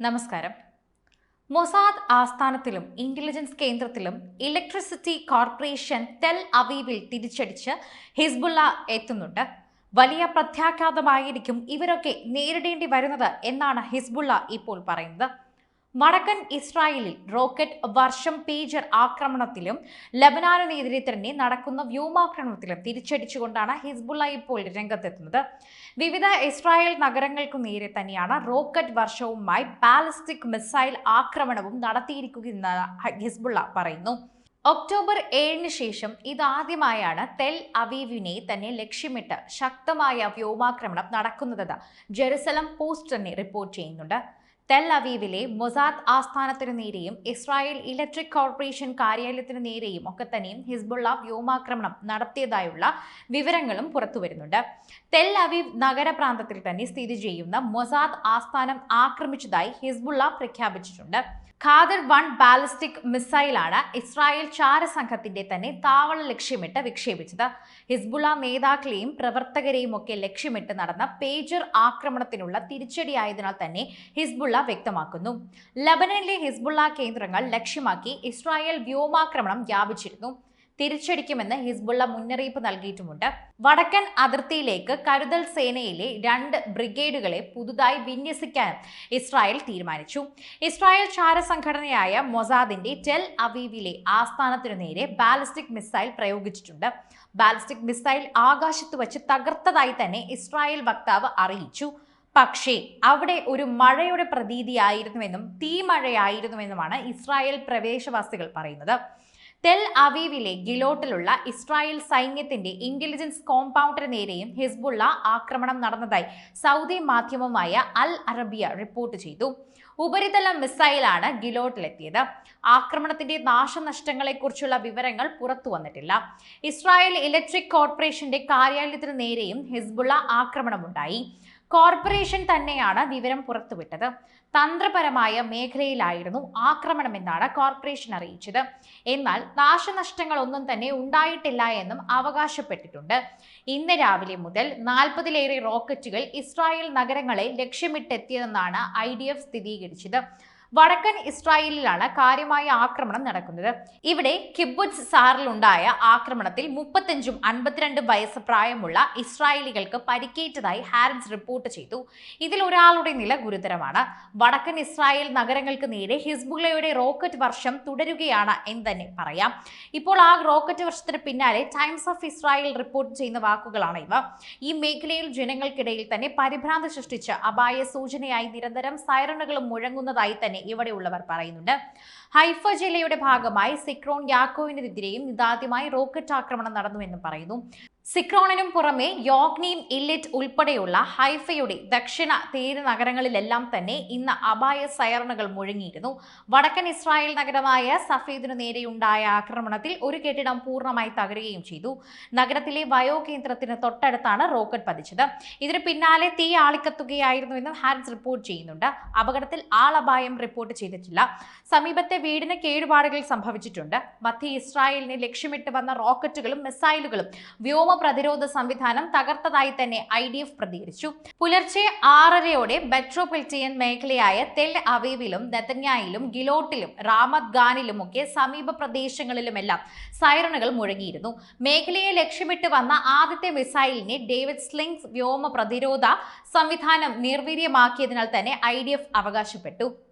നമസ്കാരം. മൊസാദ് ആസ്ഥാനത്തിലും ഇന്റലിജൻസ് കേന്ദ്രത്തിലും ഇലക്ട്രിസിറ്റി കോർപ്പറേഷൻ തെൽ അവീവിൽ തിരിച്ചടിച്ച് ഹിസ്ബുള്ള എത്തുന്നുണ്ട്. വലിയ പ്രത്യാഘാതമായിരിക്കും ഇവരൊക്കെ നേരിടേണ്ടി വരുന്നത് എന്നാണ് ഹിസ്ബുള്ള ഇപ്പോൾ പറയുന്നത്. വടക്കൻ ഇസ്രായേലിൽ റോക്കറ്റ് വർഷം പേജർ ആക്രമണത്തിലും ലബനാനിനെതിരെ തന്നെ നടക്കുന്ന വ്യോമാക്രമണത്തിലും തിരിച്ചടിച്ചുകൊണ്ടാണ് ഹിസ്ബുള്ള ഇപ്പോൾ രംഗത്തെത്തുന്നത്. വിവിധ ഇസ്രായേൽ നഗരങ്ങൾക്കു നേരെ തന്നെയാണ് റോക്കറ്റ് വർഷവുമായി ബാലിസ്റ്റിക് മിസൈൽ ആക്രമണവും നടത്തിയിരിക്കുകയെന്ന് ഹിസ്ബുള്ള പറയുന്നു. ഒക്ടോബർ ഏഴിന് ശേഷം ഇതാദ്യമായാണ് തെൽ അവീവിനെ തന്നെ ലക്ഷ്യമിട്ട് ശക്തമായ വ്യോമാക്രമണം നടക്കുന്നതെന്ന് ജെറുസലം പോസ്റ്റ് തന്നെ റിപ്പോർട്ട് ചെയ്യുന്നുണ്ട്. തെൽ അവീവിലെ മൊസാദ് ആസ്ഥാനത്തിനു നേരെയും ഇസ്രായേൽ ഇലക്ട്രിക് കോർപ്പറേഷൻ കാര്യാലയത്തിനു നേരെയും ഒക്കെ തന്നെയും ഹിസ്ബുള്ള വ്യോമാക്രമണം നടത്തിയതായുള്ള വിവരങ്ങളും പുറത്തുവരുന്നുണ്ട് തെൽ അവീവ് നഗരപ്രാന്തത്തിൽ തന്നെ സ്ഥിതി ചെയ്യുന്ന മൊസാദ് ആസ്ഥാനം ആക്രമിച്ചതായി ഹിസ്ബുള്ള പ്രഖ്യാപിച്ചിട്ടുണ്ട്. ഖാദർ വൺ ബാലിസ്റ്റിക് മിസൈലാണ് ഇസ്രായേൽ ചാരസംഘത്തിന്റെ തന്നെ താവള ലക്ഷ്യമിട്ട് വിക്ഷേപിച്ചത്. ഹിസ്ബുള്ള നേതാക്കളെയും പ്രവർത്തകരെയും ഒക്കെ ലക്ഷ്യമിട്ട് നടന്ന പേജർ ആക്രമണത്തിനുള്ള തിരിച്ചടിയായതിനാൽ തന്നെ ഹിസ്ബുള്ള വ്യക്തമാക്കുന്നു. ലബനനിലെ ഹിസ്ബുള്ള കേന്ദ്രങ്ങൾ ലക്ഷ്യമാക്കി ഇസ്രായേൽ വ്യോമാക്രമണം വ്യാപിച്ചിരുന്നു. തിരിച്ചടിക്കുമെന്ന് ഹിസ്ബുള്ള മുന്നറിയിപ്പ് നൽകിയിട്ടുമുണ്ട്. വടക്കൻ അതിർത്തിയിലേക്ക് കരുതൽ സേനയിലെ രണ്ട് ബ്രിഗേഡുകളെ പുതുതായി വിന്യസിക്കാൻ ഇസ്രായേൽ തീരുമാനിച്ചു. ഇസ്രായേൽ ചാരസംഘടനയായ മൊസാദിന്റെ ടെൽ അവീവിലെ ആസ്ഥാനത്തിനു നേരെ ബാലിസ്റ്റിക് മിസൈൽ പ്രയോഗിച്ചിട്ടുണ്ട്. ബാലിസ്റ്റിക് മിസൈൽ ആകാശത്ത് വച്ച് തകർത്തതായി തന്നെ ഇസ്രായേൽ വക്താവ് അറിയിച്ചു. പക്ഷേ അവിടെ ഒരു മഴയുടെ പ്രതീതിയായിരുന്നുവെന്നും തീമഴയായിരുന്നുവെന്നുമാണ് ഇസ്രായേൽ പ്രവേശവാസികൾ പറയുന്നത്. തെൽ അവീവിലെ ഗിലോട്ടിലുള്ള ഇസ്രായേൽ സൈന്യത്തിന്റെ ഇന്റലിജൻസ് കോമ്പൗണ്ടിന് നേരെയും ഹിസ്ബുള്ള ആക്രമണം നടന്നതായി സൗദി മാധ്യമമായ അൽ അറബിയ റിപ്പോർട്ട് ചെയ്തു. ഉപരിതല മിസൈലാണ് ഗിലോട്ടിലെത്തിയത്. ആക്രമണത്തിന്റെ നാശനഷ്ടങ്ങളെക്കുറിച്ചുള്ള വിവരങ്ങൾ പുറത്തു വന്നിട്ടില്ല. ഇസ്രായേൽ ഇലക്ട്രിക് കോർപ്പറേഷന്റെ കാര്യാലയത്തിന് നേരെയും ഹിസ്ബുള്ള ആക്രമണമുണ്ടായി. കോർപ്പറേഷൻ തന്നെയാണ് വിവരം പുറത്തുവിട്ടത്. തന്ത്രപരമായ മേഖലയിലായിരുന്നു ആക്രമണമെന്നാണ് കോർപ്പറേഷൻ അറിയിച്ചത്. എന്നാൽ നാശനഷ്ടങ്ങൾ ഒന്നും തന്നെ ഉണ്ടായിട്ടില്ല എന്നും അവകാശപ്പെട്ടിട്ടുണ്ട്. ഇന്ന് രാവിലെ മുതൽ നാൽപ്പതിലേറെ റോക്കറ്റുകൾ ഇസ്രായേൽ നഗരങ്ങളെ ലക്ഷ്യമിട്ടെത്തിയതെന്നാണ് ഐ ഡി എഫ് സ്ഥിരീകരിച്ചത്. വടക്കൻ ഇസ്രായേലിലാണ് കാര്യമായ ആക്രമണം നടക്കുന്നത്. ഇവിടെ കിബുജ് സാറിലുണ്ടായ ആക്രമണത്തിൽ മുപ്പത്തഞ്ചും അൻപത്തിരണ്ടും വയസ്സ് പ്രായമുള്ള ഇസ്രായേലികൾക്ക് പരിക്കേറ്റതായി ഹാരിസ് റിപ്പോർട്ട് ചെയ്തു. ഇതിൽ ഒരാളുടെ നില ഗുരുതരമാണ്. വടക്കൻ ഇസ്രായേൽ നഗരങ്ങൾക്ക് നേരെ ഹിസ്ബുള്ളയുടെ റോക്കറ്റ് വർഷം തുടരുകയാണ് എന്ന് തന്നെ പറയാം. ഇപ്പോൾ ആ റോക്കറ്റ് വർഷത്തിന് പിന്നാലെ ടൈംസ് ഓഫ് ഇസ്രായേൽ റിപ്പോർട്ട് ചെയ്യുന്ന വാക്കുകളാണ് ഇവ. ഈ മേഖലയിൽ ജനങ്ങൾക്കിടയിൽ തന്നെ പരിഭ്രാന്തി സൃഷ്ടിച്ച് അപായ സൂചനയായി നിരന്തരം സൈറണുകളും മുഴങ്ങുന്നതായി തന്നെ ഇവിടെയുള്ളവർ പറയുന്നുണ്ട്. ഹൈഫ ജില്ലയുടെ ഭാഗമായി സിക്രോൺ യാക്കോവിനെതിരെയും ഇതാദ്യമായി റോക്കറ്റ് ആക്രമണം നടന്നുവെന്നും പറയുന്നു. സിക്രോണിനും പുറമെ യോഗ്നിയും ഇല്ലിറ്റ് ഉൾപ്പെടെയുള്ള ഹൈഫയുടെ ദക്ഷിണ തീര നഗരങ്ങളിലെല്ലാം തന്നെ ഇന്ന് അപായ സൈറണുകൾ മുഴങ്ങിയിരുന്നു. വടക്കൻ ഇസ്രായേൽ നഗരമായ സഫീദിനു നേരെയുണ്ടായ ആക്രമണത്തിൽ ഒരു കെട്ടിടം പൂർണമായി തകരുകയും ചെയ്തു. നഗരത്തിലെ വയോ കേന്ദ്രത്തിന് തൊട്ടടുത്താണ് റോക്കറ്റ് പതിച്ചത്. ഇതിന് പിന്നാലെ തീ ആളിക്കത്തുകയായിരുന്നുവെന്നും ഹാരിസ് റിപ്പോർട്ട് ചെയ്യുന്നുണ്ട്. അപകടത്തിൽ ആളപായം റിപ്പോർട്ട് ചെയ്തിട്ടില്ല. സമീപത്തെ വീടിന് കേടുപാടുകൾ സംഭവിച്ചിട്ടുണ്ട്. മധ്യ ഇസ്രായേലിനെ ലക്ഷ്യമിട്ട് വന്ന റോക്കറ്റുകളും മിസൈലുകളും വ്യോമ പ്രതിരോധ സംവിധാനം തകർത്തതായി തന്നെ ഐ ഡി എഫ് പ്രതികരിച്ചു. പുലർച്ചെ ആറരയോടെ മെട്രോപൊളിറ്റിയൻ മേഖലയായ തെൽ അവീവിലും നെതന്യായിലും ഗിലോട്ടിലും റാമത് ഗാനിലുമൊക്കെ സമീപ പ്രദേശങ്ങളിലുമെല്ലാം സൈറണുകൾ മുഴങ്ങിയിരുന്നു. മേഖലയെ ലക്ഷ്യമിട്ട് വന്ന ആദ്യത്തെ മിസൈലിനെ ഡേവിഡ് സ്ലിങ്സ് വ്യോമ പ്രതിരോധ സംവിധാനം നിർവീര്യമാക്കിയതിനാൽ തന്നെ ഐ അവകാശപ്പെട്ടു.